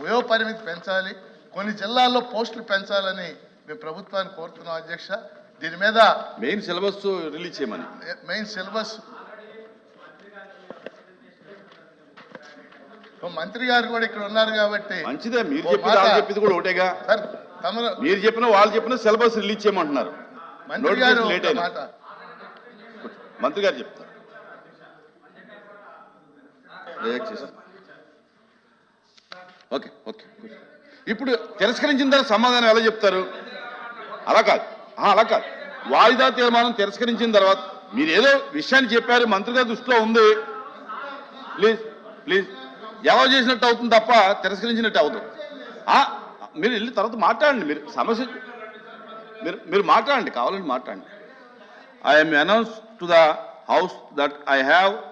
వయో పరిమితి పెంచాలి కొన్ని జిల్లాల్లో పోస్టులు పెంచాలని మేము ప్రభుత్వాన్ని కోరుతున్నాం అధ్యక్ష. దీని మీద మెయిన్ సిలబస్ రిలీజ్ చేయమని. Main syllabus. మంత్రి గారు కూడా ఇక్కడ ఉన్నారు కాబట్టి మంచిదే మీరు చెప్పింది మాట- వాళ్ళు చెప్పింది కూడా ఒకటేగా. సార్ తమరు మీరు చెప్పిన వాళ్ళు చెప్పిన సిలబస్ రిలీజ్ చేయమంటున్నారు. మంత్రి గారు లేట్ మాట. మంత్రి గారు చెప్తారు. ఓకే ఓకే ఇప్పుడు తిరస్కరించిన తర్వాత సమాధానం ఎలా చెప్తారు? అలా కాదు. అలా కాదు. వాయిదా తీర్మానం తిరస్కరించిన తర్వాత మీరు ఏదో విషయాన్ని చెప్పారు మంత్రి గారి దృష్టిలో ఉంది. Please please. ఎలా చేసినట్టు అవుతుంది తప్ప తిరస్కరించినట్టు అవుతుంది మీరు వెళ్ళి తర్వాత మాట్లాడండి. మీరు సమస్య మీరు మీరు మాట్లాడండి కావాలండి మాట్లాడండి. I'm announce to the house that I have